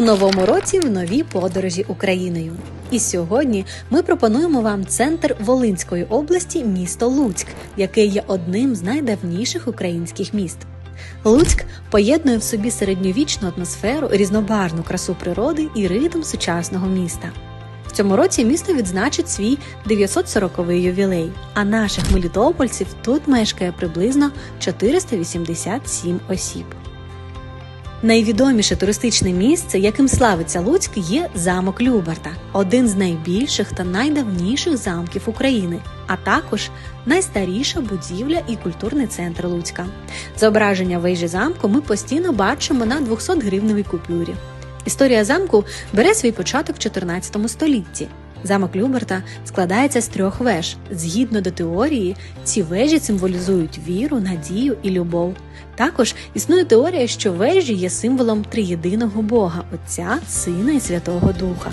новому році в новій подорожі Україною. І сьогодні ми пропонуємо вам центр Волинської області, місто Луцьк, яке є одним з найдавніших українських міст. Луцьк поєднує в собі середньовічну атмосферу, різнобарну красу природи і ритм сучасного міста. В цьому році місто відзначить свій 940-й ювілей, а наших мелітопольців тут мешкає приблизно 487 осіб. Найвідоміше туристичне місце, яким славиться Луцьк, є замок Люберта, один з найбільших та найдавніших замків України, а також найстаріша будівля і культурний центр Луцька. Зображення вежі замку ми постійно бачимо на 200 гривневій купюрі. Історія замку бере свій початок в 14 столітті. Замок Люберта складається з трьох веж. Згідно до теорії, ці вежі символізують віру, надію і любов. Також існує теорія, що вежі є символом триєдиного Бога Отця, Сина і Святого Духа.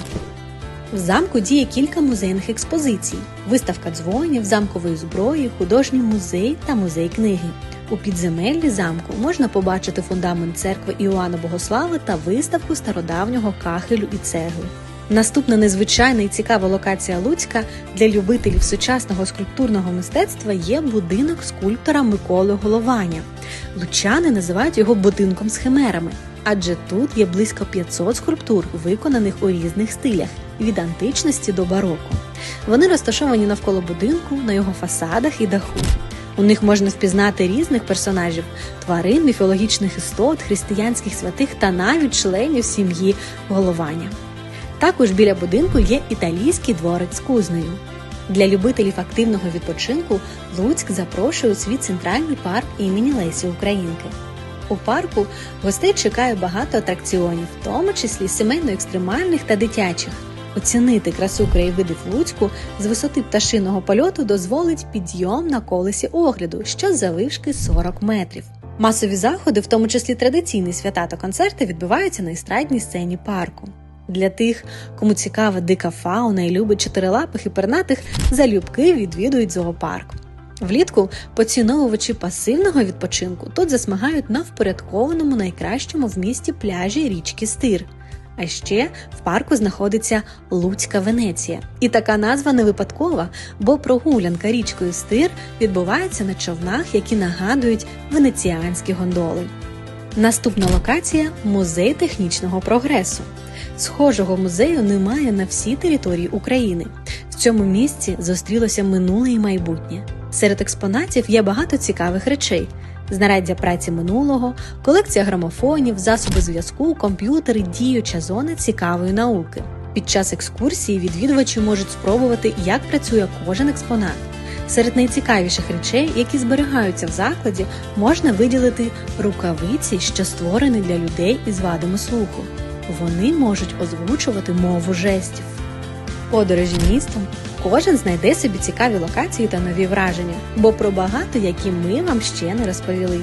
В замку діє кілька музейних експозицій: виставка дзвонів, замкової зброї, художній музей та музей книги. У підземеллі замку можна побачити фундамент церкви Іоанна Богослава та виставку стародавнього кахелю і цегли. Наступна незвичайна і цікава локація Луцька для любителів сучасного скульптурного мистецтва є будинок скульптора Миколи Голованя. Лучани називають його будинком з химерами, адже тут є близько 500 скульптур, виконаних у різних стилях від античності до бароко. Вони розташовані навколо будинку, на його фасадах і даху. У них можна впізнати різних персонажів тварин, міфологічних істот, християнських святих та навіть членів сім'ї Голованя. Також біля будинку є італійський дворець з кузнею. Для любителів активного відпочинку Луцьк запрошує у свій центральний парк імені Лесі Українки. У парку гостей чекає багато атракціонів, в тому числі сімейно-екстремальних та дитячих. Оцінити красу краєвидів Луцьку з висоти пташиного польоту дозволить підйом на колесі огляду, що завишки 40 метрів. Масові заходи, в тому числі традиційні свята та концерти, відбуваються на естрадній сцені парку. Для тих, кому цікава дика фауна і любить чотирилапих і пернатих, залюбки відвідують зоопарк. Влітку поціновувачі пасивного відпочинку тут засмагають на впорядкованому найкращому в місті пляжі річки Стир. А ще в парку знаходиться Луцька Венеція. І така назва не випадкова, бо прогулянка річкою Стир відбувається на човнах, які нагадують венеціанські гондоли. Наступна локація музей технічного прогресу. Схожого музею немає на всій території України. В цьому місці зустрілося минуле і майбутнє. Серед експонатів є багато цікавих речей: знаряддя праці минулого, колекція грамофонів, засоби зв'язку, комп'ютери, діюча зона цікавої науки. Під час екскурсії відвідувачі можуть спробувати, як працює кожен експонат. Серед найцікавіших речей, які зберігаються в закладі, можна виділити рукавиці, що створені для людей із вадами слуху. Вони можуть озвучувати мову жестів. Подорожі містом кожен знайде собі цікаві локації та нові враження, бо про багато які ми вам ще не розповіли.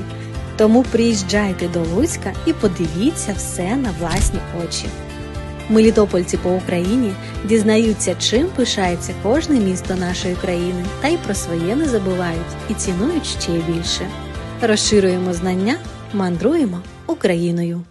Тому приїжджайте до Луцька і подивіться все на власні очі. Мелітопольці по Україні дізнаються, чим пишається кожне місто нашої країни, та й про своє не забувають і цінують ще більше. Розширюємо знання, мандруємо Україною.